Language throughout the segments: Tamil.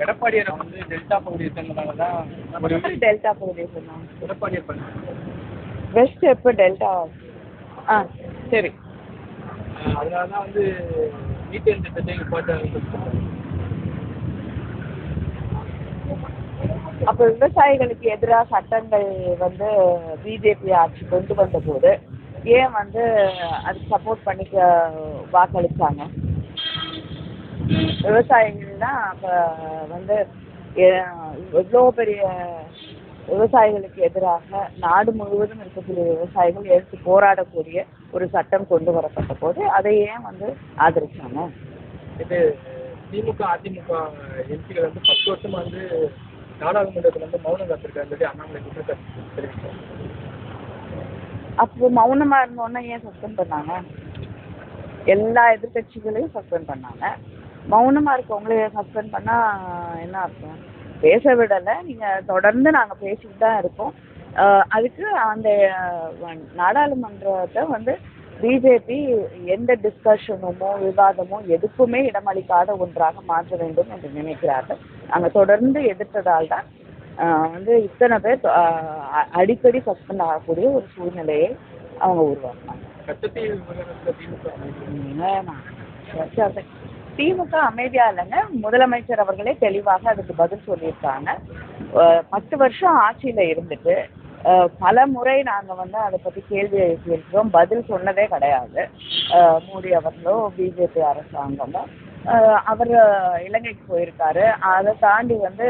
எடப்பாடியாரை வந்து டெல்டா பகுதியை சேர்ந்தவங்க தான் டெல்டா பகுதியை சொன்னாங்க எடப்பாடியார் பண்ண வெஸ்ட் எப்போ டெல்டா? ஆ சரி. அதனால தான் வந்து மீத்தேன் திட்டத்தை போட்டு அப்போ விவசாயிகளுக்கு எதிராக சட்டங்கள் வந்து பிஜேபி ஆட்சி கொண்டு வந்த போது ஏன் வந்து அதுக்கு சப்போர்ட் பண்ணிக்க வாக்களிச்சாங்க? விவசாயிகள் தான் அப்போ வந்து எவ்வளோ பெரிய விவசாயிகளுக்கு எதிராக நாடு முழுவதும் இருக்கக்கூடிய விவசாயிகள் எடுத்து போராடக்கூடிய ஒரு சட்டம் கொண்டு வரப்பட்ட போது அதை ஏன் வந்து ஆதரிச்சாங்க? இது திமுக அதிமுக எம்பிகள் வந்து பத்து வருஷமா வந்து நாடாளுமன்றத்தில் வந்து மௌனம் காத்திருக்காரு சொல்லி அண்ணாமலை குற்றச்சாட்டு தெரிவித்தார் அப்போ மௌனமா இருந்தோன்னா ஏன் சஸ்பெண்ட் பண்ணாங்க? எல்லா எதிர்க்கட்சிகளையும் சஸ்பெண்ட் பண்ணாங்க. மௌனமா இருக்கவங்களே சஸ்பெண்ட் பண்ணா என்ன அர்த்தம்? பேச விடலை. நீங்க தொடர்ந்து நாங்க பேசிட்டு தான் இருக்கோம். அதுக்கு அந்த நாடாளுமன்றத்தை வந்து பிஜேபி எந்த டிஸ்கஷனுமோ விவாதமோ எதுக்குமே இடமளிக்காத ஒன்றாக மாற்ற வேண்டும் என்று நினைக்கிறார்கள். நாங்கள் தொடர்ந்து எதிர்த்ததால் தான் வந்து இத்தனை பேர் அடிக்கடி சஸ்பெண்ட் ஆகக்கூடிய ஒரு சூழ்நிலையை அவங்க உருவாக்குனாங்க திமுக அமைதியா இல்லைங்க. முதலமைச்சர் அவர்களே தெளிவாக அதுக்கு பதில் சொல்லியிருக்காங்க. பத்து வருஷம் ஆட்சியில இருந்துட்டு பல முறை நாங்க வந்து அதை பத்தி கேள்வி எழுப்பியிருக்கிறோம். பதில் சொன்னதே கிடையாது. மோடி அவர்களோ பிஜேபி அரசாங்கமோ அவர் இலங்கைக்கு போயிருக்காரு. அதை தாண்டி வந்து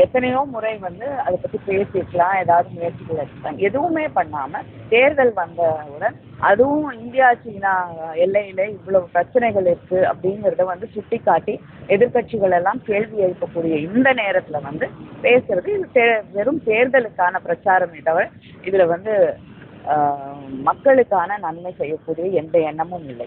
எத்தனையோ முறை வந்து அதை பத்தி பேசியிருக்கலாம் ஏதாவது முயற்சிகள் எடுக்கலாம் எதுவுமே பண்ணாம தேர்தல் வந்தவுடன் அதுவும் இந்தியா சீனா எல்லையில இவ்வளவு பிரச்சனைகள் இருக்கு அப்படிங்கிறத வந்து சுட்டிக்காட்டி எதிர்கட்சிகள் எல்லாம் கேள்வி எழுப்பக்கூடிய இந்த நேரத்துல வந்து பேசுறது இது தே- வெறும் தேர்தலுக்கான பிரச்சாரமே தவிர இதுல வந்து மக்களுக்கான நன்மை செய்யக்கூடிய எந்த எண்ணமும் இல்லை.